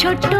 छोटो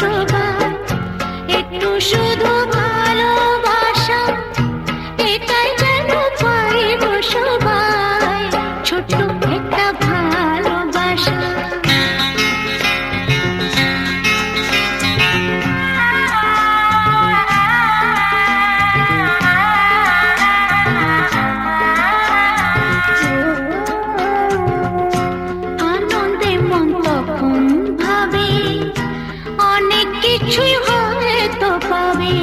গো সবাই একটু শুধু কিছুই হয়তো পাবে।